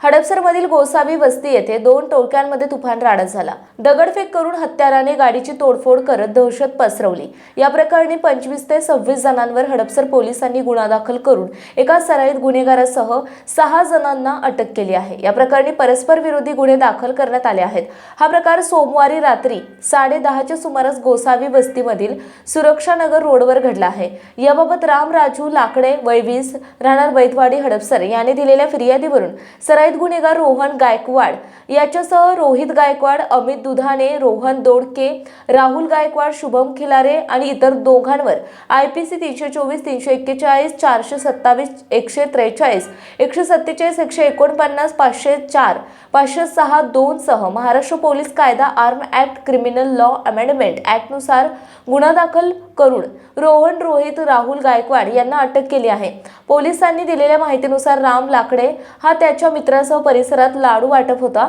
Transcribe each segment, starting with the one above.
हडपसरमधील गोसावी वस्ती येथे दोन टोळक्यांमध्ये तुफान राडा झाला. दगडफेक करून हत्याराने गाडीची तोडफोड करत दहशत पसरवली. या प्रकरणी पंचवीस ते सव्वीस जणांवर हडपसर पोलिसांनी गुन्हा दाखल करून एका सराईत गुन्हेगारासह सहा जणांना अटक केली आहे. या प्रकरणी परस्पर विरोधी गुन्हे दाखल करण्यात आले आहेत. हा प्रकार सोमवारी रात्री साडे दहाच्या सुमारास गोसावी वस्तीमधील सुरक्षानगर रोडवर घडला आहे. याबाबत राम राजू लाकडे वैवीस राहणार बैतवाडी हडपसर यांनी दिलेल्या फिर्यादीवरून सराई गुन्हेगार रोहन गायकवाड याच्यासह रोहित गायकवाड अमित दुधाने रोहन दोडके राहुल गायकवाड शुभम खिलारे आणि इतर दोघांवर आय पी सी तीनशे चोवीस तीनशे एक्केचाळीस चारशे सत्तावीस एकशे त्रेचाळीस एकशे सत्तेचाळीस एकशे एकोणपन्नास पाचशे चार पाचशे सहा दोन सह महाराष्ट्र पोलीस कायदा arm act criminal law amendment ऍक्टनुसार गुन्हा दाखल करून रोहन रोहित राहुल गायकवाड यांना अटक केली आहे. पोलिसांनी दिलेल्या माहितीनुसार राम लाकडे हा त्याच्या मित्रासह परिसरात लाडू वाटप होता.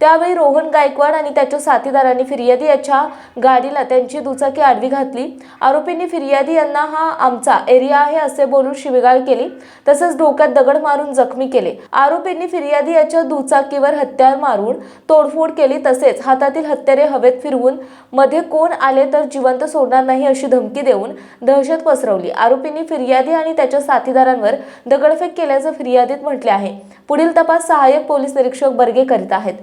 त्यावेळी रोहन गायकवाड आणि त्याच्या साथीदारांनी फिर्यादी याच्या गाडीला त्यांची दुचाकी आडवी घातली. आरोपींनी फिर्यादी यांना हा आमचा एरिया आहे असे बोलून शिवीगाळ केली तसंच डोक्यात दगड मारून जखमी केले. आरोपींनी फिर्यादी याच्या दुचाकीवर हत्यार मारून तोडफोड केली तसेच हातातील हत्यारे हवेत फिरवून मध्ये कोण आले तर जिवंत सोडणार नाही अशी धमकी देऊन दहशत पसरवली. आरोपींनी फिर्यादी आणि त्याच्या साथीदारांवर दगडफेक केल्याचं फिर्यादीत म्हटले आहे. पुढील तपास सहाय्यक पोलीस निरीक्षक बर्गे करीत आहेत.